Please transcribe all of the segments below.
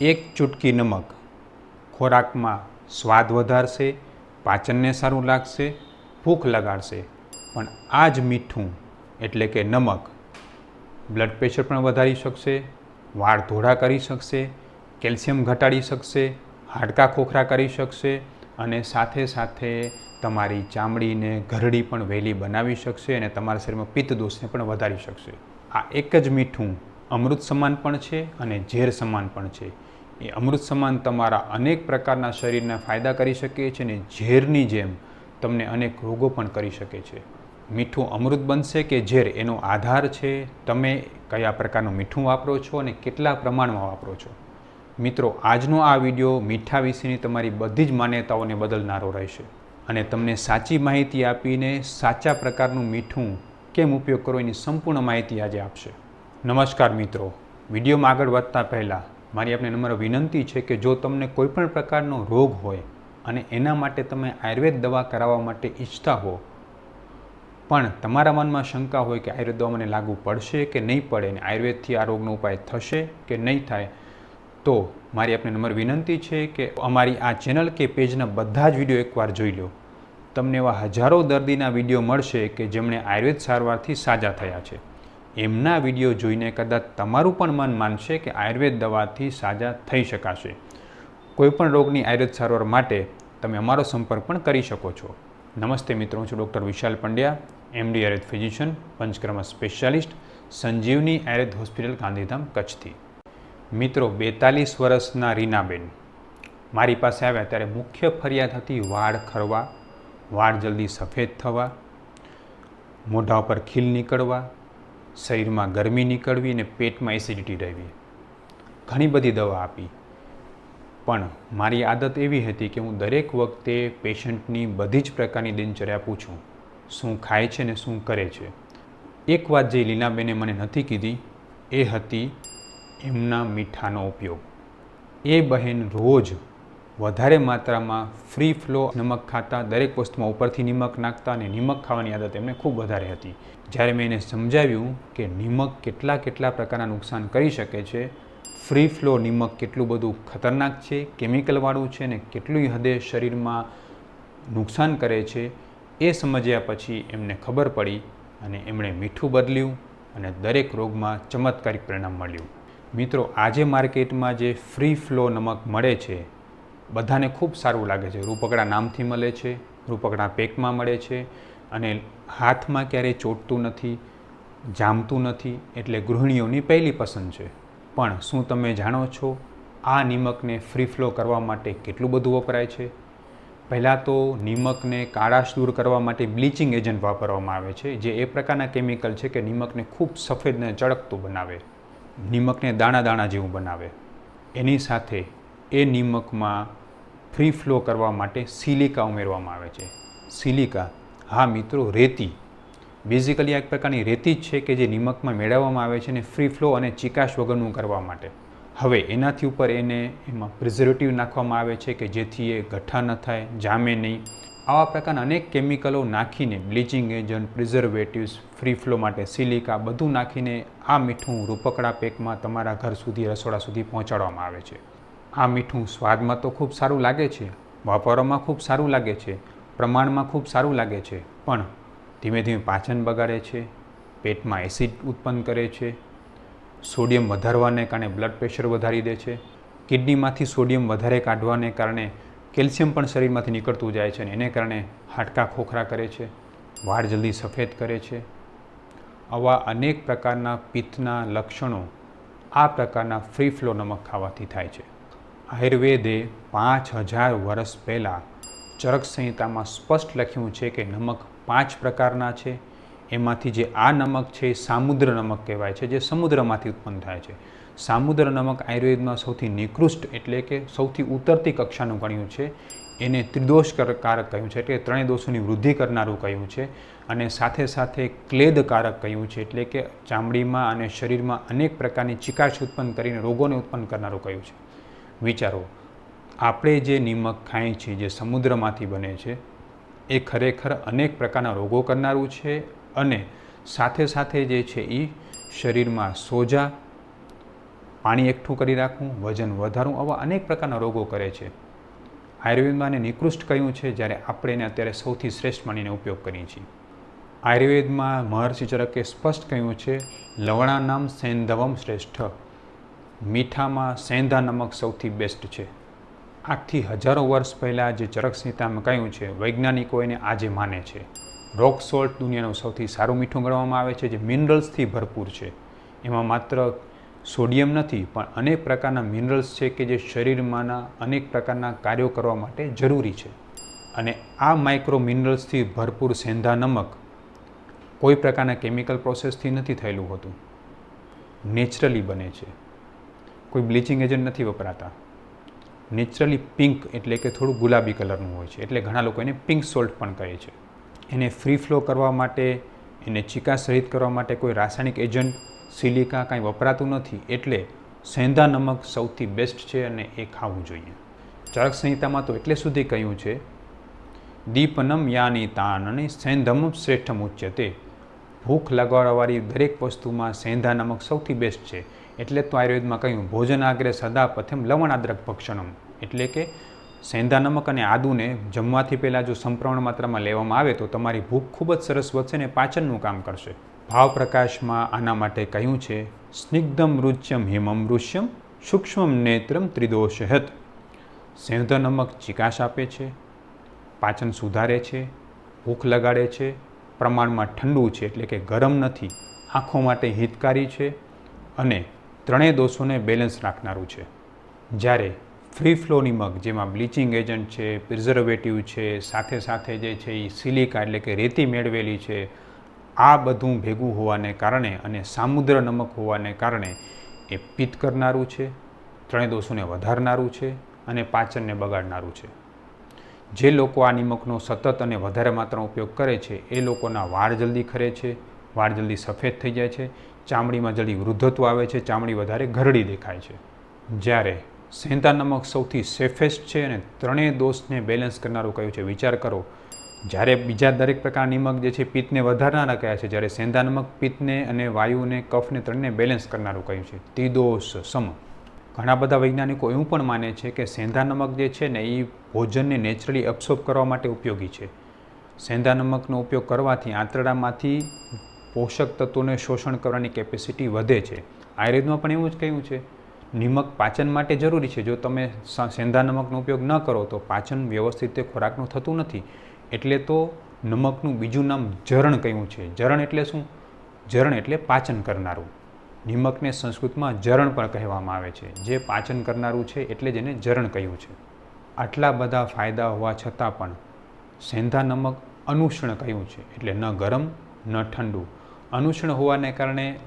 એક ચૂટકી નમક. ખોરાકમાં સ્વાદ વધારશે, પાચનને સારું લાગશે, ભૂખ લગાડશે. પણ આ જ મીઠું એટલે કે નમક બ્લડ પ્રેશર પણ વધારી શકશે, વાળ ધોળા કરી શકશે, કેલ્શિયમ ઘટાડી શકશે, હાડકાં ખોખરા કરી શકશે અને સાથે સાથે તમારી ચામડીને ઘરડી પણ વહેલી બનાવી શકશે અને તમારા શરીરમાં પિત્ત દોષને પણ વધારી શકશે. આ એક જ મીઠું અમૃત સમાન પણ છે અને ઝેર સમાન પણ છે. એ અમૃત સમાન તમારા અનેક પ્રકારના શરીરના ફાયદા કરી શકે છે અને ઝેરની જેમ તમને અનેક રોગો પણ કરી શકે છે. મીઠું અમૃત બનશે કે ઝેર એનો આધાર છે? તમે કયા પ્રકારનું મીઠું વાપરો છો અને કેટલા પ્રમાણમાં વાપરો છો? મિત્રો, આજનો આ વીડિયો મીઠા વિશેની તમારી બધી જ માન્યતાઓને બદલનારો રહેશે અને તમને સાચી માહિતી આપીને સાચા પ્રકારનું મીઠું કેમ ઉપયોગ કરવો એની સંપૂર્ણ માહિતી આજે આપશે. નમસ્કાર મિત્રો. વિડીયોમાં આગળ વધતા પહેલાં મારી આપને નંબર વિનંતી છે કે જો તમને કોઈપણ પ્રકારનો રોગ હોય અને એના માટે તમે આયુર્વેદ દવા કરાવવા માટે ઈચ્છતા હો, પણ તમારા મનમાં શંકા હોય કે આયુર્વેદ દવા મને લાગુ પડશે કે નહીં પડે અને આયુર્વેદથી આ રોગનો ઉપાય થશે કે નહીં થાય, તો મારી આપને નંબર વિનંતી છે કે અમારી આ ચેનલ કે પેજના બધા જ વીડિયો એકવાર જોઈ લો. તમને એવા હજારો દર્દીના વીડિયો મળશે કે જેમણે આયુર્વેદ સારવારથી સાજા થયા છે. એમના વીડિયો જોઈને કદાચ તમારું પણ મન માનશે કે આયુર્વેદ દવાથી સાજા થઈ શકાશે. કોઈપણ રોગની આયુર્વેદ સારવાર માટે તમે અમારો સંપર્ક પણ કરી શકો છો. નમસ્તે મિત્રો છું doctor Vishal Pandya MD Ayurveda physician, Panchakarma specialist, Sanjivani Ayurveda hospital Gandhidham, કચ્છથી. મિત્રો, બેતાલીસ વર્ષના રીનાબેન. મારી પાસે આવ્યા ત્યારે મુખ્ય ફરિયાદ હતી વાળ ખરવા, વાળ જલ્દી સફેદ થવા, મોઢા ઉપર ખીલ નીકળવા શરીરમાં ગરમી નીકળવી અને પેટમાં એસિડિટી રહેવી. ઘણી બધી દવા આપી. પણ મારી આદત એવી હતી કે હું દરેક વખતે પેશન્ટની બધી જ પ્રકારની દિનચર્યા પૂછું. શું ખાય છે ને શું કરે છે? એક વાત જે લીલાબેને મને નથી કીધી, એ હતી એમના મીઠાનો ઉપયોગ. એ બહેન રોજ વધારે માત્રામાં ફ્રી ફ્લો નમક ખાતા, દરેક વસ્તુમાં ઉપરથી નિમક નાખતા અને નિમક ખાવાની આદત એમને ખૂબ વધારે હતી. જ્યારે મેં એને સમજાવ્યું કે નિમક કેટલા કેટલા પ્રકારના નુકસાન કરી શકે છે ફ્રી ફ્લો નિમક કેટલું બધું ખતરનાક છે કેમિકલવાળું છે ને કેટલી હદે શરીરમાં નુકસાન કરે છે, એ સમજ્યા પછી એમને ખબર પડી અને એમણે મીઠું બદલ્યું અને દરેક રોગમાં ચમત્કારિક પરિણામ મળ્યું. મિત્રો, આજે માર્કેટમાં જે ફ્રી ફ્લો નમક મળે છે બધાને ખૂબ સારું લાગે છે. રૂપકડા નામથી મળે છે, રૂપકડા પેકમાં મળે છે અને હાથમાં ક્યારેય ચોંટતું નથી, જામતું નથી એટલે ગૃહિણીઓની પહેલી પસંદ છે. પણ શું તમે જાણો છો આ નિમકને ફ્રી ફ્લો કરવા માટે કેટલું બધું વપરાય છે? પહેલાં તો નિમકને કાળાશ દૂર કરવા માટે બ્લીચિંગ એજન્ટ વાપરવામાં આવે છે, જે એ પ્રકારના કેમિકલ છે કે નિમકને ખૂબ સફેદ ને ચળકતું બનાવે. નિમકને દાણા દાણા જેવું બનાવે. એની સાથે એ નિમકમાં ફ્રી ફ્લો કરવા માટે સિલિકા ઉમેરવામાં આવે છે. સિલિકા, હા મિત્રો, રેતી. બેઝિકલી એક પ્રકારની રેતી જ છે કે જે નિમકમાં મેળવવામાં આવે છે અને ફ્રી ફ્લો અને ચિકાશ વગરનું કરવા માટે. હવે એનાથી ઉપર એને એમાં પ્રિઝર્વેટિવ નાખવામાં આવે છે કે જેથી એ ગઠ્ઠા ન થાય, જામે નહીં. આવા પ્રકારના અનેક કેમિકલો નાખીને bleaching agent preservatives free flow માટે સિલિકા બધું નાખીને આ મીઠું રૂપકડા પેકમાં તમારા ઘર સુધી, રસોડા સુધી પહોંચાડવામાં આવે છે. આ મીઠું સ્વાદમાં તો ખૂબ સારું લાગે છે વાપરોમાં ખૂબ સારું લાગે છે, પ્રમાણમાં ખૂબ સારું લાગે છે, પણ ધીમે ધીમે પાચન બગાડે છે, પેટમાં એસિડ ઉત્પન્ન કરે છે, સોડિયમ વધારવાને કારણે બ્લડ પ્રેશર વધારી દે છે, કિડનીમાંથી સોડિયમ વધારે કાઢવાને કારણે કેલ્શિયમ પણ શરીરમાંથી નીકળતું જાય છે અને એને કારણે હાડકાં ખોખરા કરે છે, વાળ જલ્દી સફેદ કરે છે. આવા અનેક પ્રકારના પિત્તના લક્ષણો આ પ્રકારના ફ્રી ફ્લો નમક ખાવાથી થાય છે. આયુર્વેદે પાંચ હજાર વર્ષ પહેલાં ચરક સંહિતામાં સ્પષ્ટ લખ્યું છે કે નમક પાંચ પ્રકારના છે. એમાંથી જે આ નમક છે એ સામુદ્ર નમક કહેવાય છે, જે સમુદ્રમાંથી ઉત્પન્ન થાય છે. સામુદ્ર નમક આયુર્વેદમાં સૌથી નિકૃષ્ટ એટલે કે સૌથી ઉતરતી કક્ષાનું ગણ્યું છે. એને ત્રિદોષકારક કહ્યું છે એટલે ત્રણેય દોષોની વૃદ્ધિ કરનારું કહ્યું છે અને સાથે સાથે ક્લેદકારક કહ્યું છે એટલે કે ચામડીમાં અને શરીરમાં અનેક પ્રકારની ચિકાશ ઉત્પન્ન કરીને રોગોને ઉત્પન્ન કરનારું કહ્યું છે. વિચારો. આપણે જે નિમક ખાઈએ છીએ જે સમુદ્રમાંથી બને છે, એ ખરેખર અનેક પ્રકારના રોગો કરનારું છે અને સાથે સાથે જે છે એ શરીરમાં સોજા, પાણી એકઠું કરી રાખવું, વજન વધારવું આવા અનેક પ્રકારના રોગો કરે છે. આયુર્વેદમાં એને નિકૃષ્ટ કહ્યું છે જ્યારે આપણે એને અત્યારે સૌથી શ્રેષ્ઠ માનીને ઉપયોગ કરીએ છીએ. આયુર્વેદમાં મહર્ષિ ચરકે સ્પષ્ટ કહ્યું છે લવણાનામ સેંધવમ શ્રેષ્ઠ. મીઠામાં સેંધા નમક સૌથી બેસ્ટ છે. આજથી હજારો વર્ષ પહેલાં જે ચરક સંહિતામાં કહ્યું છે, વૈજ્ઞાનિકો એને આજે માને છે. રોક સોલ્ટ દુનિયાનું સૌથી સારું મીઠું ગણવામાં આવે છે, જે મિનરલ્સથી ભરપૂર છે. એમાં માત્ર સોડિયમ નથી, પણ અનેક પ્રકારના મિનરલ્સ છે કે જે શરીરમાંના અનેક પ્રકારના કાર્યો કરવા માટે જરૂરી છે. અને આ માઇક્રો મિનરલ્સથી ભરપૂર સેંધા નમક કોઈ પ્રકારના કેમિકલ પ્રોસેસથી નથી થયેલું હોતું. નેચરલી બને છે. કોઈ બ્લીચિંગ એજન્ટ નથી વપરાતા. નેચરલી પિંક એટલે કે થોડું ગુલાબી કલરનું હોય છે. એટલે ઘણા લોકો એને પિંક સોલ્ટ પણ કહે છે. એને ફ્રી ફ્લો કરવા માટે, એને ચિકાસ રહિત કરવા માટે કોઈ રાસાયણિક એજન્ટ સિલિકા કાંઈ વપરાતું નથી. એટલે સેંધા નમક સૌથી બેસ્ટ છે અને એ ખાવું જોઈએ. ચરક સંહિતામાં તો એટલે સુધી કહ્યું છે, દીપનમ યાની તાન અને સેંધમ શ્રેષ્ઠમ ઉચ્યતે ભૂખ લગાડવાવાળી દરેક વસ્તુમાં સેંધા નમક સૌથી બેસ્ટ છે. એટલે તો આયુર્વેદમાં કહ્યું, ભોજન આગ્રે સદા પથમ લવણાદ્રક ભક્ષણમ. એટલે કે સેંધા નમક અને આદુને જમવાથી પહેલાં જો સંપ્રમણ માત્રામાં લેવામાં આવે તો તમારી ભૂખ ખૂબ જ સરસ વધશે અને પાચનનું કામ કરશે. ભાવ પ્રકાશમાં આના માટે કહ્યું છે, સ્નિગ્ધમ રુચ્યમ હિમમ ઋષ્યમ સૂક્ષ્મમ નેત્રમ ત્રિદોષહત. સેંધા નમક ચિકાશ આપે છે, પાચન સુધારે છે, ભૂખ લગાડે છે, પ્રમાણમાં ઠંડુ છે એટલે કે ગરમ નથી, આંખો માટે હિતકારી છે અને ત્રણેય દોષોને બેલેન્સ રાખનારું છે. જ્યારે ફ્રી ફ્લો નિમક જેમાં બ્લીચિંગ એજન્ટ છે પ્રિઝર્વેટિવ છે, સાથે સાથે જે છે એ સિલિકા એટલે કે રેતી મેળવેલી છે, આ બધું ભેગું હોવાને કારણે અને સામુદ્ર નમક હોવાને કારણે એ પિત્ત કરનારું છે, ત્રણેય દોષોને વધારનારું છે અને પાચનને બગાડનારું છે. જે લોકો આ નિમકનો સતત અને વધારે માત્રામાં ઉપયોગ કરે છે, એ લોકોના વાળ જલ્દી ખરે છે, વાળ જલ્દી સફેદ થઈ જાય છે ચામડીમાં જલ્દી વૃદ્ધત્વ આવે છે, ચામડી વધારે ઘરડી દેખાય છે. જ્યારે સેંધા નમક સૌથી સેફેસ્ટ છે અને ત્રણેય દોષને બેલેન્સ કરનારું કહ્યું છે. વિચાર કરો, જ્યારે બીજા દરેક પ્રકારના નિમક જે છે, પિત્તને વધારનારા કયા છે, જ્યારે સેંધા નમક પિત્તને અને વાયુને, કફને ત્રણને બેલેન્સ કરનારું કહ્યું છે. તિદોષ સમ. ઘણા બધા વૈજ્ઞાનિકો એવું પણ માને છે કે સેંધા નમક જે છે ને, એ ભોજનને નેચરલી અબ્સોર્બ કરવા માટે ઉપયોગી છે. સેંધા નમકનો ઉપયોગ કરવાથી આંતરડામાંથી પોષક તત્વોને શોષણ કરવાની કેપેસિટી વધે છે. આયુર્વેદમાં પણ એવું જ કહ્યું છે. નિમક પાચન માટે જરૂરી છે. જો તમે સેંધા નમકનો ઉપયોગ ન કરો, તો પાચન વ્યવસ્થિત રીતે ખોરાકનું થતું નથી. એટલે તો નમકનું બીજું નામ જરણ કહ્યું છે. જરણ એટલે શું? જરણ એટલે પાચન કરનારું. નિમકને સંસ્કૃતમાં જરણ પણ કહેવામાં આવે છે. જે પાચન કરનારું છે એટલે જ એને જરણ કહ્યું છે. આટલા બધા ફાયદા હોવા છતાં પણ સેંધા નમક અનુષ્ણ કહ્યું છે. એટલે ન ગરમ, ન ઠંડુ. અનુષ્ણ હોવાને કારણે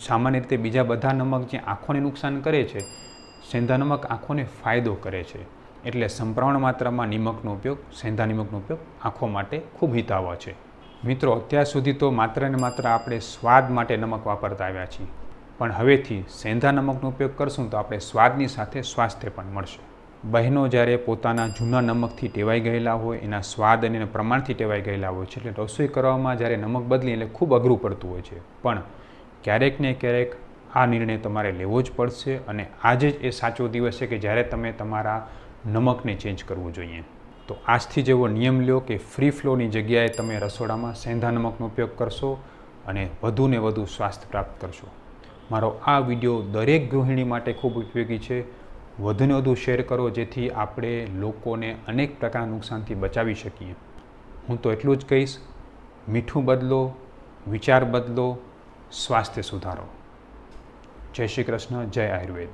સામાન્ય રીતે બીજા બધા નમક જે આંખોને નુકસાન કરે છે, સેંધા નમક આંખોને ફાયદો કરે છે. એટલે સંપ્રમાણ માત્રામાં નિમકનો ઉપયોગ, સેંધા નિમકનો ઉપયોગ આંખો માટે ખૂબ હિતાવહ છે. મિત્રો, અત્યાર સુધી તો માત્ર ને માત્ર આપણે સ્વાદ માટે નમક વાપરતા આવ્યા છીએ. પણ હવેથી સેંધા નમકનો ઉપયોગ કરશું તો આપણે સ્વાદની સાથે સ્વાસ્થ્ય પણ મળશે. બહેનો જ્યારે પોતાના જૂના નમકથી ટેવાઈ ગયેલા હોય, એના સ્વાદ અને એના પ્રમાણથી ટેવાઈ ગયેલા હોય છે, એટલે રસોઈ કરવામાં જ્યારે નમક બદલી એટલે ખૂબ અઘરું પડતું હોય છે. પણ ક્યારેક ને ક્યારેક આ નિર્ણય તમારે લેવો જ પડશે અને આજે જ એ સાચો દિવસ છે કે જ્યારે તમે તમારા નમકને ચેન્જ કરવું જોઈએ. તો આજથી જેવો નિયમ લ્યો કે ફ્રી ફ્લોની જગ્યાએ તમે રસોડામાં સેંધા નમકનો ઉપયોગ કરશો અને વધુને વધુ સ્વાસ્થ્ય પ્રાપ્ત કરશો. મારો આ વીડિયો દરેક ગૃહિણી માટે ખૂબ ઉપયોગી છે. વધુને વધુ શેર કરો જેથી આપણે લોકોને અનેક પ્રકારના નુકસાનથી બચાવી શકીએ. હું તો એટલું જ કહીશ, મીઠું બદલો, વિચાર બદલો, સ્વાસ્થ્ય સુધારો. જય શ્રી કૃષ્ણ, જય આયુર્વેદ.